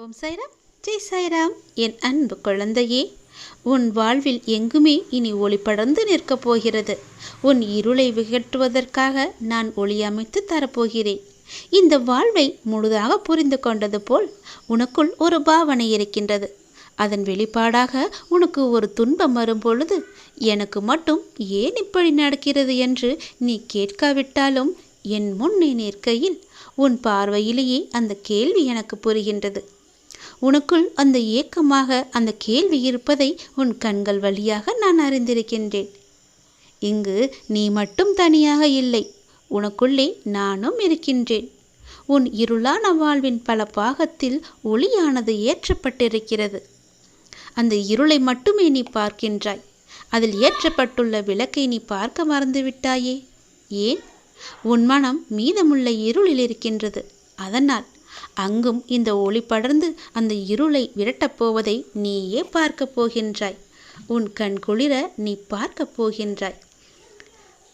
ஓம் சாய்ராம். ஜெய் சாய்ராம். என் அன்பு குழந்தையே உன் வாழ்வில் எங்குமே இனி ஒளி படர்ந்து நிற்கப் போகிறது. உன் இருளை விகட்டுவதற்காக நான் ஒளி அமைத்து தரப்போகிறேன். இந்த வாழ்வை முழுதாக புரிந்து கொண்டது போல் உனக்குள் ஒரு பாவனை இருக்கின்றது. அதன் வெளிப்பாடாக உனக்கு ஒரு துன்பம் வரும்பொழுது எனக்கு மட்டும் ஏன் இப்படி நடக்கிறது என்று நீ கேட்காவிட்டாலும் என் முன் நீ நிற்கையில் உன் பார்வையிலேயே அந்த கேள்வி எனக்கு புரிகின்றது. உனக்குள் அந்த ஏக்கமாக அந்த கேள்வி இருப்பதை உன் கண்கள் வழியாக நான் அறிந்திருக்கின்றேன். இங்கு நீ மட்டும் தனியாக இல்லை உனக்குள்ளே நானும் இருக்கின்றேன். உன் இருளான வாழ்வின் பல பாகத்தில் ஒளியானது ஏற்றப்பட்டிருக்கிறது. அந்த இருளை மட்டுமே நீ பார்க்கின்றாய் அதில் ஏற்றப்பட்டுள்ள விளக்கை நீ பார்க்க மறந்துவிட்டாயே? ஏன்? உன் மனம் மீதமுள்ள இருளில் இருக்கின்றது அதனால் அங்கும் இந்த ஒளி படர்ந்து அந்த இருளை விரட்டப் போவதை நீயே பார்க்கப் போகின்றாய். உன் கண் குளிர நீ பார்க்கப் போகின்றாய்.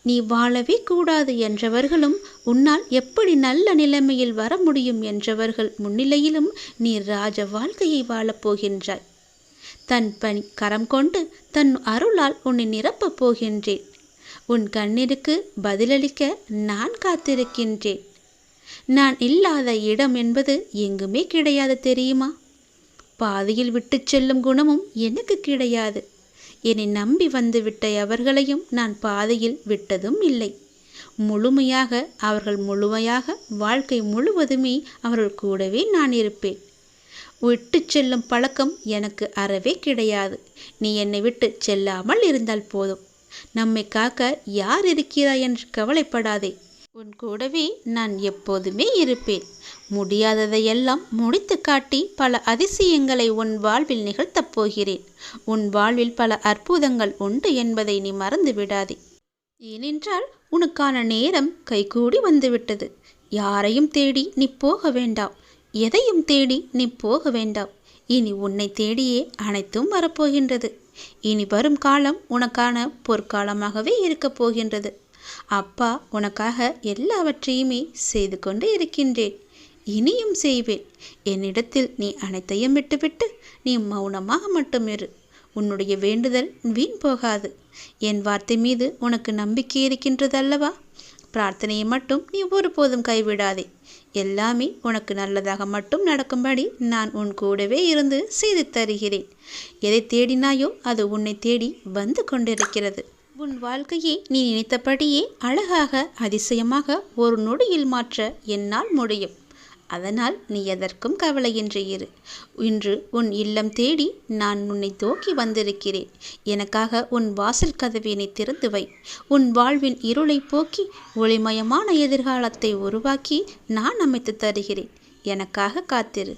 நீ வாழவே கூடாது என்றவர்களும் உன்னால் எப்படி நல்ல நிலைமையில் வர முடியும் என்றவர்கள் முன்னிலையிலும் நீ ராஜ வாழ்க்கையை வாழப் போகின்றாய். தன் பணி கரம் கொண்டு தன் அருளால் உன்னை நிரப்பப் போகின்றேன். உன் கண்ணிற்கு பதிலளிக்க நான் காத்திருக்கின்றேன். நான் இல்லாத இடம் என்பது எங்குமே கிடையாது தெரியுமா? பாதியில் விட்டுச் செல்லும் குணமும் எனக்கு கிடையாது. என்னை நம்பி வந்துவிட்ட அவர்களையும் நான் பாதையில் விட்டதும் இல்லை. முழுமையாக அவர்கள் முழுமையாக வாழ்க்கை முழுவதுமே அவர்கள் கூடவே நான் இருப்பேன். விட்டு செல்லும் பழக்கம் எனக்கு அறவே கிடையாது. நீ என்னை விட்டு செல்லாமல் இருந்தால் போதும். நம்மை காக்க யார் இருக்கிறாய் என்று கவலைப்படாதே. உன் கூடவே நான் எப்போதுமே இருப்பேன். முடியாததையெல்லாம் முடித்து காட்டி பல அதிசயங்களை உன் வாழ்வில் நிகழ்த்தப் போகிறேன். உன் வாழ்வில் பல அற்புதங்கள் உண்டு என்பதை நீ மறந்து விடாதே. ஏனென்றால் உனக்கான நேரம் கைகூடி வந்துவிட்டது. யாரையும் தேடி நீ போக வேண்டாம். எதையும் தேடி நீ போக வேண்டாம். இனி உன்னை தேடியே அனைத்தும் வரப்போகின்றது. இனி வரும் காலம் உனக்கான பொற்காலமாகவே இருக்கப் போகின்றது. அப்பா உனக்காக எல்லாவற்றையுமே செய்து கொண்டு இருக்கின்றேன். இனியும் செய்வேன். என்னிடத்தில் நீ அனைத்தையும் விட்டுவிட்டு நீ மௌனமாக மட்டும் இரு. உன்னுடைய வேண்டுதல் வீண் போகாது. என் வார்த்தை மீது உனக்கு நம்பிக்கை இருக்கின்றது அல்லவா பிரார்த்தனையை மட்டும் நீ ஒருபோதும் கைவிடாதே. எல்லாமே உனக்கு நல்லதாக மட்டும் நடக்கும்படி நான் உன் கூடவே இருந்து செய்து தருகிறேன். எதை தேடினாயோ அது உன்னை தேடி வந்து கொண்டிருக்கிறது. உன் வாழ்க்கையை நீ நினைத்தபடியே அழகாக அதிசயமாக ஒரு நொடியில் மாற்ற என்னால் முடியும். அதனால் நீ எதற்கும் கவலையின்றி இரு. இன்று உன் இல்லம் தேடி நான் உன்னை தோக்கி வந்திருக்கிறேன். எனக்காக உன் வாசல் கதவினை திறந்து வை. உன் வாழ்வின் இருளை போக்கி ஒளிமயமான எதிர்காலத்தை உருவாக்கி நான் அமைத்து தருகிறேன். எனக்காக காத்திரு.